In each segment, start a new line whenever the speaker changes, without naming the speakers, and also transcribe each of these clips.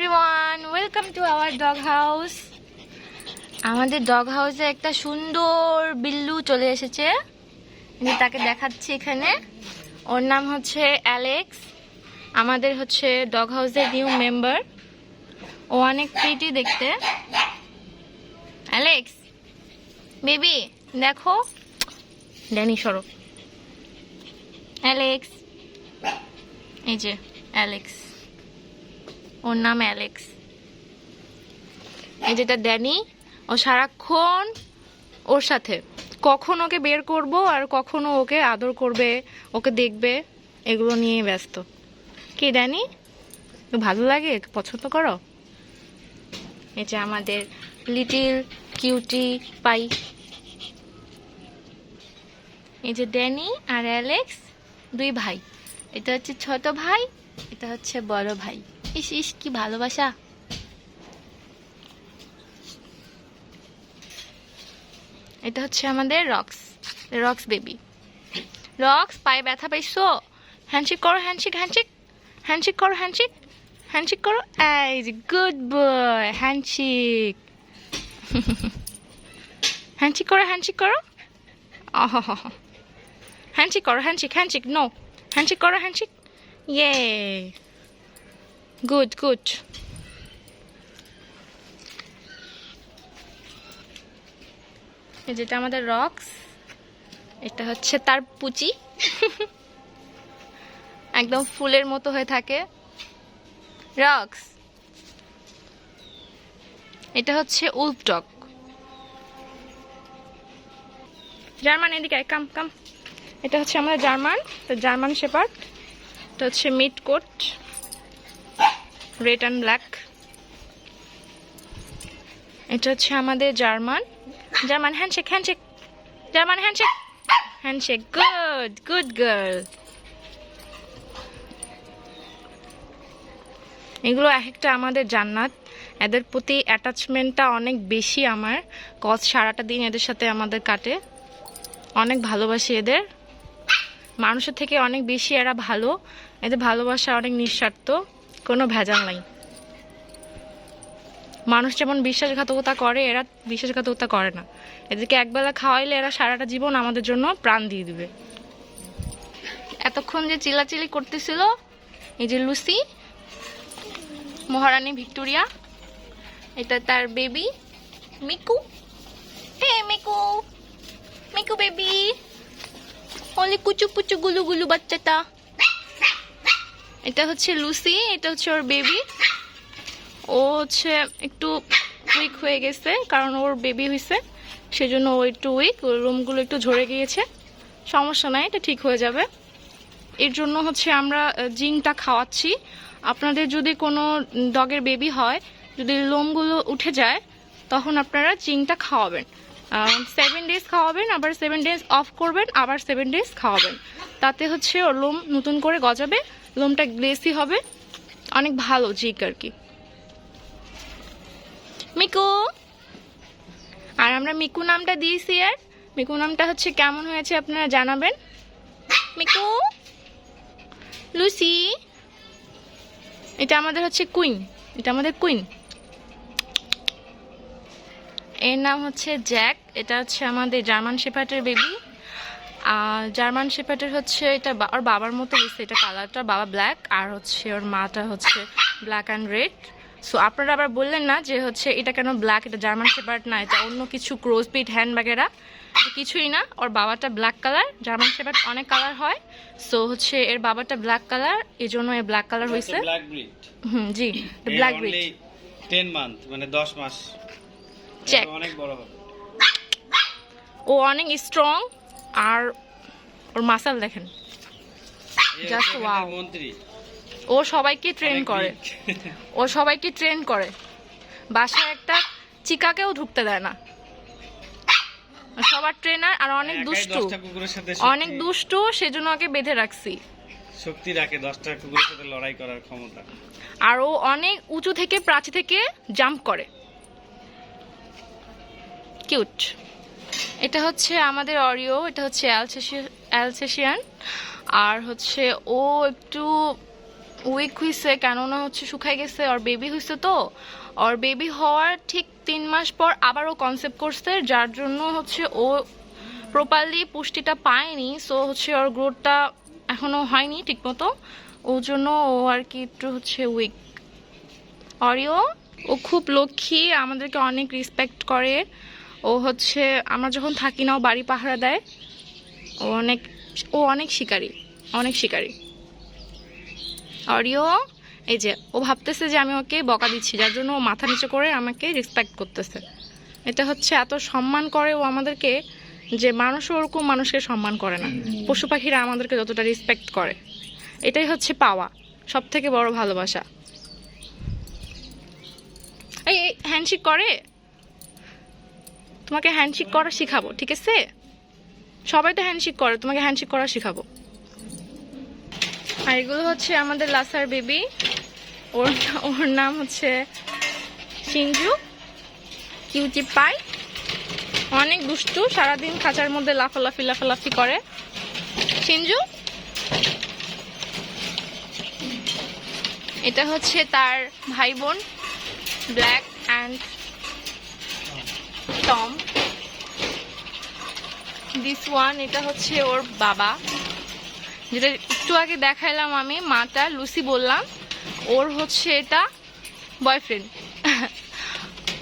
Everyone welcome to our dog house আমাদের dog হাউসে একটা সুন্দর বিল্লু চলে এসেছে। আমি তাকে দেখাচ্ছি এখানে। ওর নাম হচ্ছে অ্যালেক্স আমাদের হচ্ছে ডগ হাউসের নিউ মেম্বার ও অনেক প্রিটি দেখতে। অ্যালেক্স বেবি দেখো। ড্যানি, সরো। অ্যালেক্স এই যে অ্যালেক্স ওর নাম অ্যালেক্স। এই যেটা ড্যানি, ও সারাক্ষণ ওর সাথে। কখন ওকে বের করব আর কখনো ওকে আদর করবে, ওকে দেখবে, এগুলো নিয়ে ব্যস্ত। কি ড্যানি? ভালো লাগে? পছন্দ করো? এই যে আমাদের লিটিল, কিউটি পাই। এই যে ড্যানি আর অ্যালেক্স, দুই ভাই। এটা হচ্ছে ছোট ভাই, এটা হচ্ছে বড় ভাই। ইস ইস, কি ভালোবাসা। এটা হচ্ছে আমাদের রক্স রক্স বেবি। রক্স, পায়ে ব্যথা পাইছো? হ্যান্ডশেক করো, হ্যান্ডশেক হ্যান্ডশেক। হ্যান্ডশেক করো, হ্যান্ডশেক। হ্যান্ডশেক করো, এই গুড বয়, হ্যান্ডশেক। হ্যান্ডশেক করো হ্যান্ডশেক করো। হ্যান্ডশেক করো, হ্যান্ডশেক হ্যান্ডশেক নো হ্যান্ডশেক করো, হ্যান্ডশেক। ইয়ে গুড এই যেটা আমাদের রক্স এটা হচ্ছে তার পুচি। একদম ফুলের মতো হয়ে থাকে। রক্স এটা হচ্ছে উলফডক জার্মান, এদিকে কাম কাম এটা হচ্ছে আমাদের জার্মান, তো জার্মান শেপার্ড এটা হচ্ছে mid coat red and black এটা হচ্ছে আমাদের German. German handshake handshake German handshake handshake good good girl এগুলো এক একটা আমাদের জান্নাত। এদের প্রতি অ্যাটাচমেন্টটা অনেক বেশি আমার। কজ সারাটা দিন এদের সাথে আমাদের কাটে। অনেক ভালোবাসি এদের। মানুষের থেকে অনেক বেশি এরা ভালো। এদের ভালোবাসা অনেক নিঃস্বার্থ। কোনো ভেজাল নাই। মানুষ যেমন বিশ্বাসঘাতকতা করে, এরা বিশ্বাসঘাতকতা করে না। এদেরকে একবেলা খাওয়াইলে এরা সারাটা জীবন আমাদের জন্য প্রাণ দিয়ে দিবে। এতক্ষণ যে চিলাচিলি করতেছিল, এই যে লুসি, মহারানী ভিক্টোরিয়া, এটা তার baby, Miku. Hey Miku Miku baby, ওলি কুচু পুচু গুলু গুলু বাচ্চাটা। এটা হচ্ছে লুসি, এটা হচ্ছে ওর বেবি। ও হচ্ছে একটু উইক হয়ে গেছে, কারণ ওর বেবি হয়েছে, সেজন্য ও একটু উইক ওর রুমগুলো একটু ঝরে গিয়েছে। সমস্যা নাই, এটা ঠিক হয়ে যাবে। এর জন্য হচ্ছে আমরা জিঙ্কটা খাওয়াচ্ছি। আপনাদের যদি কোনো ডগের বেবি হয়, যদি লোমগুলো উঠে যায়, তখন আপনারা জিঙ্কটা খাওয়াবেন। সেভেন ডেজ খাওয়াবেন, আবার সেভেন ডেজ অফ করবেন, আবার সেভেন ডেজ খাওয়াবেন। তাতে হচ্ছে ওর লোম নতুন করে গজাবে লোমটা গ্লেসি হবে। অনেক ভালো জিক আর কি। মিকু! আর আমরা মিকু নামটা দিয়েছি আর। মিকু নামটা হচ্ছে কেমন হয়েছে আপনারা জানাবেন? মিকু! লুসি! এটা আমাদের হচ্ছে কুইন। এটা আমাদের কুইন। এর নাম হচ্ছে জ্যাক। এটা হচ্ছে আমাদের জার্মান শেপার্টের বেবি। জার্মান শেপার্টের হচ্ছে এটা ওর বাবার মতো হয়েছে এটা কালারটা বাবা ব্ল্যাক আর হচ্ছে ওর মাটা হচ্ছে ব্ল্যাক অ্যান্ড রেড সো আপনারা আবার বললেন না যে হচ্ছে এটা কেন ব্ল্যাক এটা জার্মান শেপার্ড না এটা অন্য কিছু ক্রোজবিট হ্যান্ড বাগেরা এটা কিছুই না। ওর বাবাটা ব্ল্যাক কালার জার্মান শেপার্ড অনেক কালার হয়। সো হচ্ছে এর বাবাটা ব্ল্যাক কালার এই জন্য এর ব্ল্যাক কালার হয়েছে হুম জি ব্ল্যাক ব্রিড
টেন মান্থ মানে দশ মাস।
Check.
এটা অনেক বড় হবে।
ও অনেক স্ট্রং আর ওর মাসাল দেখেন.
এখানকার মন্ত্রী।
ও সবাইকে ট্রেন করে। ও সবাইকে ট্রেন করে। বাসায় একটা চিকাকেও ঢুকতে দেয় না। সবার ট্রেনার আর অনেক দুষ্টু। অনেক দুষ্টু সেজন্য ওকে বেঁধে রাখছি।
শক্তি রাখে দশটা কুকুরের সাথে লড়াই করার ক্ষমতা।
আর ও অনেক উঁচু থেকে প্রাচী থেকে জাম্প করে। কিউট এটা হচ্ছে আমাদের অরিও এটা হচ্ছে অ্যালসেশিয়ান আর হচ্ছে ও একটু উইক হয়েছে কেননা হচ্ছে শুকাই গেছে আর বেবি হয়েছে তো। আর বেবি হওয়ার ঠিক তিন মাস পর আবারও কনসেপ্ট করছে, যার জন্য হচ্ছে ও প্রপারলি পুষ্টিটা পায়নি সো হচ্ছে ওর গ্রোথটা এখনও হয়নি ঠিকমতো। ওর জন্য ও আর কি একটু হচ্ছে উইক অরিও ও খুব লক্ষ্মী, আমাদেরকে অনেক রেসপেক্ট করে। ও হচ্ছে, আমরা যখন থাকি না, ও বাড়ি পাহারা দেয়। ও অনেক ও অনেক শিকারী অনেক শিকারী। অরিও, এই যে, ও ভাবতেছে যে আমি ওকে বকা দিচ্ছি, যার জন্য ও মাথা নিচে করে আমাকে রেসপেক্ট করতেছে। এটা হচ্ছে, এত সম্মান করে ও আমাদেরকে যে মানুষও ওরকম মানুষকে সম্মান করে না। পশু পাখিরা আমাদেরকে যতটা রেসপেক্ট করে। এটাই হচ্ছে পাওয়া সব থেকে বড় ভালোবাসা। এই হ্যান্ডশেক করে? তোমাকে হ্যান্ডশেক করা শেখাবো, ঠিক আছে? সবাই তো হ্যান্ডশেক করে, তোমাকে হ্যান্ডশেক করা শেখাবো। আর এগুলো হচ্ছে আমাদের লাসার বেবি। ওর ওর নাম হচ্ছে সিঞ্জু কিউটি পাই। অনেক দুষ্টু, সারাদিন খাঁচার মধ্যে লাফালাফি লাফালাফি করে। সিঞ্জু এটা হচ্ছে তার ভাই বোন, black and tan this one এটা হচ্ছে ওর বাবা। যেটা একটু আগে দেখাইলাম আমি, মাটা লুসি বললাম। ওর হচ্ছে এটা বয়ফ্রেন্ড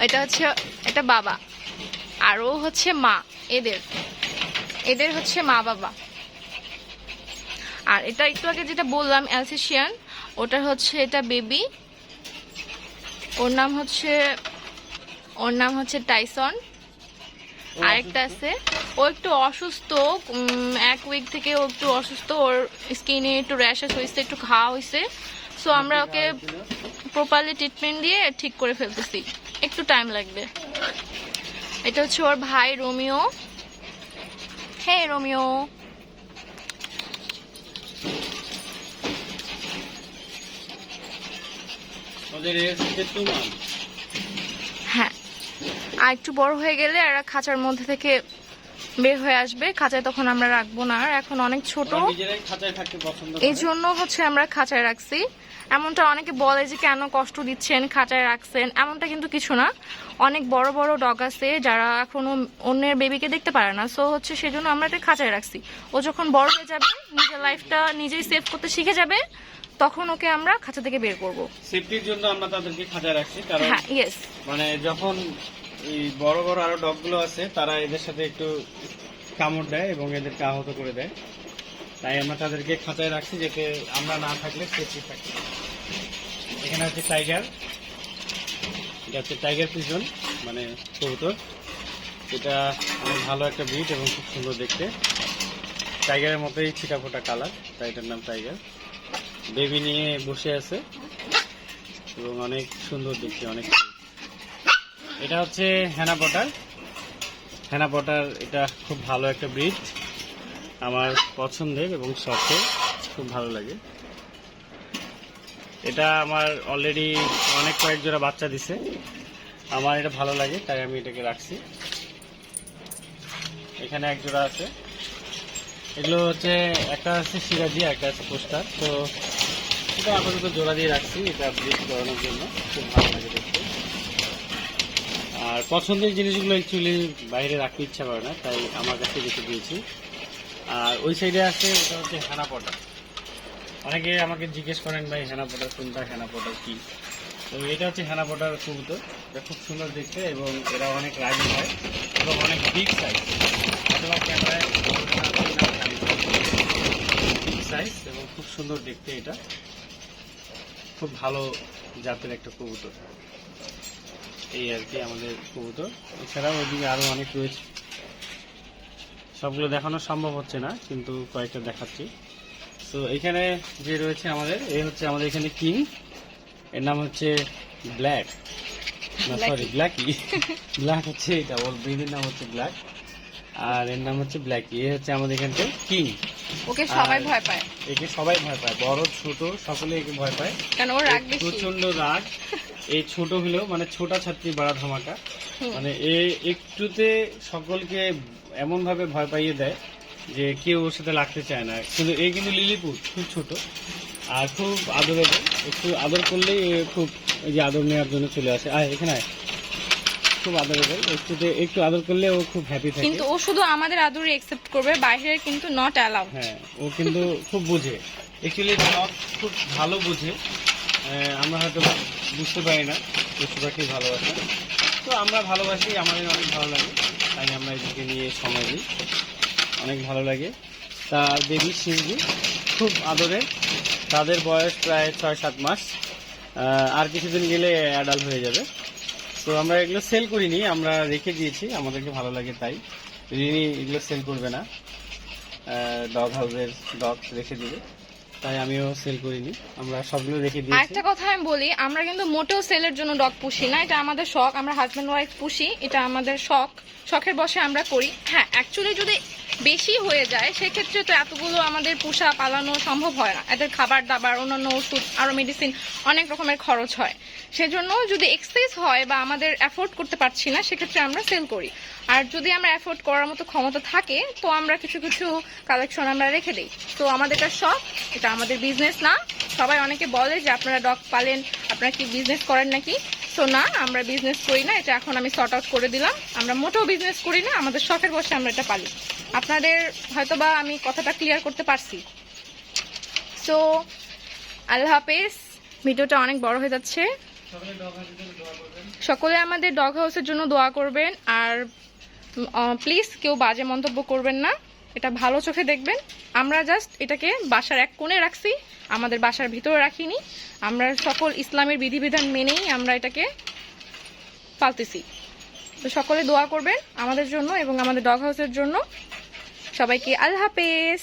এটা হচ্ছে, এটা বাবা। আর ও হচ্ছে মা, এদের। এদের হচ্ছে মা বাবা। আর এটা একটু আগে যেটা বললাম অ্যালসেশিয়ান ওটা হচ্ছে এটা বেবি ওর নাম হচ্ছে, ওর নাম হচ্ছে টাইসন আরেকটা আছে। ও একটু অসুস্থ উম, এক উইক থেকে ও একটু অসুস্থ ওর স্কিনে একটু র্যাশেস হয়েছে একটু খাওয়া হয়েছে সো আমরা ওকে প্রপারলি ট্রিটমেন্ট দিয়ে ঠিক করে ফেলতেছি। একটু টাইম লাগবে। এটা হচ্ছে ওর ভাই রোমিও। হ্যাঁ রোমিও।
ওদের এজ হচ্ছে টু মান্থ
হ্যাঁ আর একটু বড় হয়ে গেলে আর খাঁচার মধ্যে থেকে বের হয়ে আসবে। খাঁচায় তখন আমরা রাখব না। আর এখন অনেক ছোট। এই জন্য হচ্ছে আমরা খাঁচায় রাখছি। এমনটা অনেকে বলে যে কেন কষ্ট দিচ্ছেন? খাঁচায় রাখছেন? এমনটা কিন্তু কিছু না। অনেক বড় বড় ডগ আছে যারা এখনও অন্যের বেবিকে দেখতে পারে না। সো হচ্ছে সেজন্য আমরা এটা খাঁচায় রাখছি। ও যখন বড় হয়ে যাবে নিজের লাইফটা নিজেই সেভ করতে শিখে যাবে তখন ওকে আমরা খাঁচা থেকে বের করব।
সেফটির জন্য আমরা তাদেরকে খাঁচায় রাখছি। কারণ
হ্যাঁ ইয়েস
মানে যখন এই বড় বড় আরও ডগগুলো আছে, তারা এদের সাথে একটু কামড় দেয় এবং এদেরকে আহত করে দেয়। তাই আমরা তাদেরকে খাঁচায় রাখছি যাতে আমরা না থাকলে সেফটি থাকে। এখানে হচ্ছে টাইগার এটা হচ্ছে টাইগার পিজন মানে কবুতর। এটা অনেক ভালো একটা ব্রিড এবং খুব সুন্দর দেখতে। টাইগারের মতোই ছিটাফোটা কালার তাই এটার নাম টাইগার বেবি নিয়ে বসে আছে এবং অনেক সুন্দর দেখতে, অনেক। এটা হচ্ছে হেনা পটার হেনা পটার এটা খুব ভালো একটা ব্রিড আমার পছন্দের এবং শখের। খুব ভালো লাগে। এটা আমার অলরেডি অনেক কয়েক জোড়া বাচ্চা দিছে। আমার এটা ভালো লাগে, তাই আমি এটাকে রাখছি। এখানে এক জোড়া আছে। এগুলো হচ্ছে, একটা আছে সিরাজি একটা আছে পোস্টার তো এটা আপাতত জোড়া দিয়ে রাখছি, এটা ব্রিজ করানোর জন্য। খুব ভালো লাগে দেখতে। আর পছন্দের জিনিসগুলো অ্যাকচুয়ালি বাইরে রাখতে ইচ্ছা করে না, তাই আমার কাছে রেখে দিয়েছি। আর ওই সাইডে আছে, এটা হচ্ছে হেনা পটার অনেকে আমাকে জিজ্ঞেস করেন, ভাই হেনা পটার কোনটা হেনা পটার কি? তো এটা হচ্ছে হেনা পটার কবুতর। এটা খুব সুন্দর দেখতে এবং এরা অনেক রাগি হয় এবং অনেক বিগ সাইজ অথবা ক্যামেরায় বিগ সাইজ এবং খুব সুন্দর দেখতে এটা। খুব ভালো জাতের একটা কবুতর। এই আর কি আমাদের কবুতর। এছাড়াও ওইদিকে আরও অনেক রয়েছে। সবগুলো দেখানো সম্ভব হচ্ছে না কিন্তু কয়েকটা দেখাচ্ছি। তো এখানে যে রয়েছে আমাদের এই হচ্ছে আমাদের এখানে কিং। এর নাম হচ্ছে ব্ল্যাক। না সরি ব্ল্যাকি। ব্ল্যাক হচ্ছে এটা ওর ব্রিডের নাম হচ্ছে ব্ল্যাক। আর এর নাম হচ্ছে ব্ল্যাকি। এ হচ্ছে আমাদের এখানতে কিং।
ওকে
সবাই
ভয় পায়।
একে সবাই ভয় পায়। বড় ছোট সকলে একে ভয় পায়।
কারণ ওর রাগ বেশি?
প্রচণ্ড রাগ। এই ছোট হলেও মানে ছোটা ছাত্রী বাড়া ধামাকা। মানে এ একটুতে সকলকে এমন ভাবে ভয় পাইয়ে দেয় যে কেউ ওর সাথে লাগতে চায় না। কিন্তু এই কিন্তু লিলিপুর খুব ছোট। আর খুব আদরে একটু আদর করলেই খুব এই যে আদর নেওয়ার জন্য চলে আসে। আর এখানে আয়। খুব আদরেবল একটু একটু আদর করলে ও খুব হ্যাপি থাকে।
কিন্তু ও শুধু আমাদের আদরে একসেপ্ট করবে বাইরে কিন্তু নট অ্যালাউ
হ্যাঁ ও কিন্তু খুব বুঝে। অ্যাকচুয়ালি ডগ খুব ভালো বুঝে। আমরা হয়তো বুঝতে পারি না পশু পাখি ভালোবাসা। তো আমরা ভালোবাসি আমাদের অনেক ভালো লাগে। তাই আমরা এদিকে নিয়ে সময় দিই। অনেক ভালো লাগে। তার বেবি সিংজি খুব আদরের। তাদের বয়স প্রায় ছয় সাত মাস। আর কিছুদিন গেলে অ্যাডাল্ট হয়ে যাবে। তো আমরা এগুলো সেল করিনি, আমরা রেখে দিয়েছি, আমাদেরকে ভালো লাগে তাই। রিনি এগুলো সেল করবে না। ডগ হাউসের ডগ রেখে দিবে। তাই আমিও সেল করিনি, আমরা সবগুলো রেখে দিয়েছি।
আরেকটা কথা আমি বলি, আমরা কিন্তু মোটেও সেলের জন্য ডগ পুষি না, এটা আমাদের শখ, আমরা হাজব্যান্ড ওয়াইফ পুষি, এটা আমাদের শখ। শখের বসে আমরা করি। হ্যাঁ অ্যাকচুয়ালি যদি বেশি হয়ে যায়, সেক্ষেত্রে তো এতগুলো আমাদের পোষা পালানো সম্ভব হয় না। এদের খাবার দাবার, অন্যান্য ওষুধ আরও মেডিসিন অনেক রকমের খরচ হয়। সেজন্য যদি এক্সেস হয় বা আমাদের অ্যাফোর্ড করতে পারছি না, সেক্ষেত্রে আমরা সেল করি। আর যদি আমরা অ্যাফোর্ড করার মতো ক্ষমতা থাকে, তো আমরা কিছু কিছু কালেকশন আমরা রেখে দিই। তো আমাদের এটা শখ এটা আমাদের বিজনেস না। সবাই অনেকে বলে যে, আপনারা ডগ পালেন, আপনারা কি বিজনেস করেন নাকি? তো না, আমরা বিজনেস করি না, এটা এখন আমি শর্ট আউট করে দিলাম। আমরা মোটেও বিজনেস করি না, আমাদের শখের বসে আমরা এটা পালি। আপনাদের হয়তোবা আমি কথাটা ক্লিয়ার করতে পারছি। সো আল্লাহ হাফেজ ভিডিওটা অনেক বড় হয়ে যাচ্ছে। সকলে আমাদের ডগ হাউসের জন্য দোয়া করবেন, আর প্লিজ কেউ বাজে মন্তব্য করবেন না, এটা ভালো চোখে দেখবেন। আমরা জাস্ট এটাকে বাসার এক কোণে রাখছি, আমাদের বাসার ভিতরে রাখিনি। আমরা সকল ইসলামের বিধিবিধান মেনেই আমরা এটাকে পালতেছি। তো সকলে দোয়া করবেন আমাদের জন্য এবং আমাদের ডগ হাউসের জন্য। সবাইকে আল্লাহ হাফেজ।